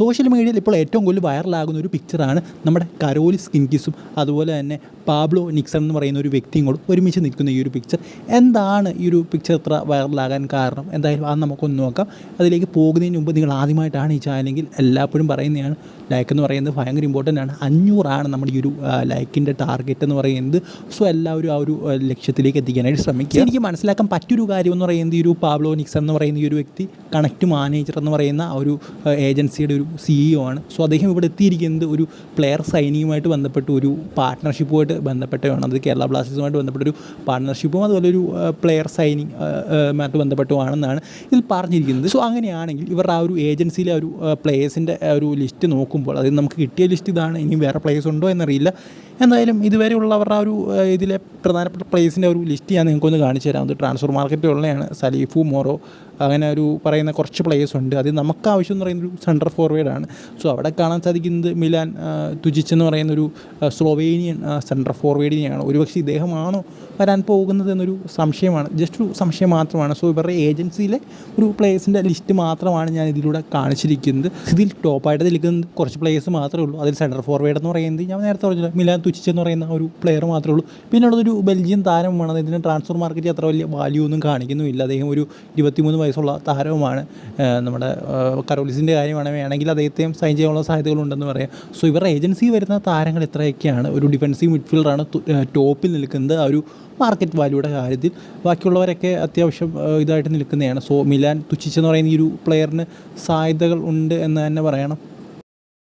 Social മീഡിയയിൽ ഇപ്പോൾ ഏറ്റവും കൂടുതൽ വൈറലാകുന്ന ഒരു പിക്ചറാണ് നമ്മുടെ കരോലി സ്കിൻകിസും അതുപോലെ തന്നെ പാബ്ലോ നിക്സൺ എന്ന് പറയുന്ന ഒരു വ്യക്തിയും കൂടെ ഒരുമിച്ച് നിൽക്കുന്ന ഈ ഒരു പിക്ചർ എന്താണ് ഈ ഒരു പിക്ചർ ഇത്ര വൈറലാകാൻ കാരണം? എന്തായാലും അത് നമുക്കൊന്ന് നോക്കാം. അതിലേക്ക് പോകുന്നതിന് മുമ്പ് നിങ്ങൾ ആദ്യമായിട്ടാണ് ഈ ചാനലെങ്കിൽ എല്ലാപ്പോഴും പറയുന്നതാണ്. ലൈക്ക് എന്ന് പറയുന്നത് ഭയങ്കര ഇമ്പോർട്ടന്റ് ആണ്. അഞ്ഞൂറാണ് നമ്മുടെ ഈ ഒരു ലൈക്കിന്റെ ടാർഗറ്റ് എന്ന് പറയുന്നത്. സോ എല്ലാവരും ആ ഒരു ലക്ഷ്യത്തിലേക്ക് എത്തിക്കാനായിട്ട് ശ്രമിക്കുക. എനിക്ക് മനസ്സിലാക്കാൻ പറ്റൊരു കാര്യം എന്ന് പറയുന്നത് ഈ ഒരു പാബ്ലോ നിക്സൺ എന്ന് പറയുന്ന ഈ ഒരു വ്യക്തി കണക്ട് മാനേജർ എന്ന് പറയുന്ന ആ ഒരു ഏജൻസിയുടെ ഒരു സിഇഒ ആണ്. സോ അദ്ദേഹം ഇവിടെ എത്തിയിരിക്കുന്നത് ഒരു പ്ലെയർ സൈനിങ്ങുമായിട്ട് ബന്ധപ്പെട്ട് ഒരു പാർട്ട്ണർഷിപ്പുമായിട്ട് ബന്ധപ്പെട്ടാണ് അത് കേരള ബ്ലാസ്റ്റേഴ്സുമായിട്ട് ബന്ധപ്പെട്ട ഒരു പാർട്ട്ണർഷിപ്പും അതുപോലെ ഒരു പ്ലെയർ സൈനിങ് മായിട്ട് ബന്ധപ്പെട്ടുമാണെന്നാണ് ഇതിൽ പറഞ്ഞിരിക്കുന്നത്. സോ അങ്ങനെയാണെങ്കിൽ ഇവരുടെ ആ ഒരു ഏജൻസിയിലെ ഒരു പ്ലേയേഴ്സിന്റെ ഒരു ലിസ്റ്റ് നോക്കുമ്പോൾ അതായത് നമുക്ക് കിട്ടിയ ലിസ്റ്റ് ഇതാണ് ഇനി വേറെ പ്ലേയേഴ്സ് ഉണ്ടോ എന്നറിയില്ല. എന്തായാലും ഇതുവരെയുള്ള അവരുടെ ഒരു ഇതിലെ പ്രധാനപ്പെട്ട പ്ലേസിന്റെ ഒരു ലിസ്റ്റ് ഞാൻ നിങ്ങൾക്കൊന്ന് കാണിച്ചു തരാം. അത് ട്രാൻസ്ഫർ മാർക്കറ്റ് ഉള്ളതാണ്. സലീഫു മോറോ അങ്ങനെ ഒരു പറയുന്ന കുറച്ച് പ്ലേയേഴ്സ് ഉണ്ട്. അത് നമുക്ക് ആവശ്യം എന്ന് പറയുന്ന ഒരു സെന്റർ ഫോർവേഡാണ് സോ അവിടെ കാണാൻ സാധിക്കുന്നത് മിലാൻ തുജിച്ച് എന്ന് പറയുന്ന ഒരു ആ, സ്ലൊവേനിയൻ സെന്റർ ഫോർവേഡിനെയാണ് ഒരുപക്ഷെ ഇദ്ദേഹമാണോ വരാൻ പോകുന്നത് എന്നൊരു സംശയമാണ്. ജസ്റ്റ് ഒരു സംശയം മാത്രമാണ്. സോ ഇവരുടെ ഏജൻസിയിലെ ഒരു പ്ലേയേഴ്സിന്റെ ലിസ്റ്റ് മാത്രമാണ് ഞാൻ ഇതിലൂടെ കാണിച്ചിരിക്കുന്നത്. ഇതിൽ ടോപ്പായിട്ട് നിൽക്കുന്ന കുറച്ച് പ്ലേയേഴ്സ് മാത്രമേ ഉള്ളൂ. അതിൽ സെന്റർ ഫോർവേഡ് എന്ന് പറയുന്നത് ഞാൻ നേരത്തെ പറഞ്ഞില്ല മിലാൻ തുച്ചിച്ച് എന്ന് പറയുന്ന ഒരു പ്ലെയർ മാത്രമേ ഉള്ളൂ. പിന്നെ ഉള്ളതൊരു ബെൽജിയൻ താരമാണ് ഇതിന് ട്രാൻസ്ഫർ മാർക്കറ്റിൽ അത്ര വലിയ വാല്യൂ ഒന്നും കാണിക്കുന്നുമില്ല. അദ്ദേഹം ഒരു ഇരുപത്തിമൂന്ന് വയസ്സുള്ള താരവുമാണ്. നമ്മുടെ കരോളിസിന്റെ കാര്യമാണ് വേണമെങ്കിൽ അദ്ദേഹത്തെയും സൈൻ ചെയ്യാനുള്ള സാധ്യതകളുണ്ടെന്ന് പറയാം. സോ ഇവരുടെ ഏജൻസി വരുന്ന താരങ്ങൾ ഇത്രയൊക്കെയാണ്. ഒരു ഡിഫൻസീവ് മിഡ്ഫീൽഡറാണ് ടോപ്പിൽ നിൽക്കുന്നത് ആ ഒരു മാർക്കറ്റ് വാല്യൂയുടെ കാര്യത്തിൽ. ബാക്കിയുള്ളവരൊക്കെ അത്യാവശ്യം ഇതായിട്ട് നിൽക്കുന്നതാണ്. സോ മിലാൻ തുച്ഛിച്ചെന്ന് പറയുന്ന ഈ ഒരു പ്ലെയറിന് സാധ്യതകൾ ഉണ്ട് എന്ന് തന്നെ പറയണം.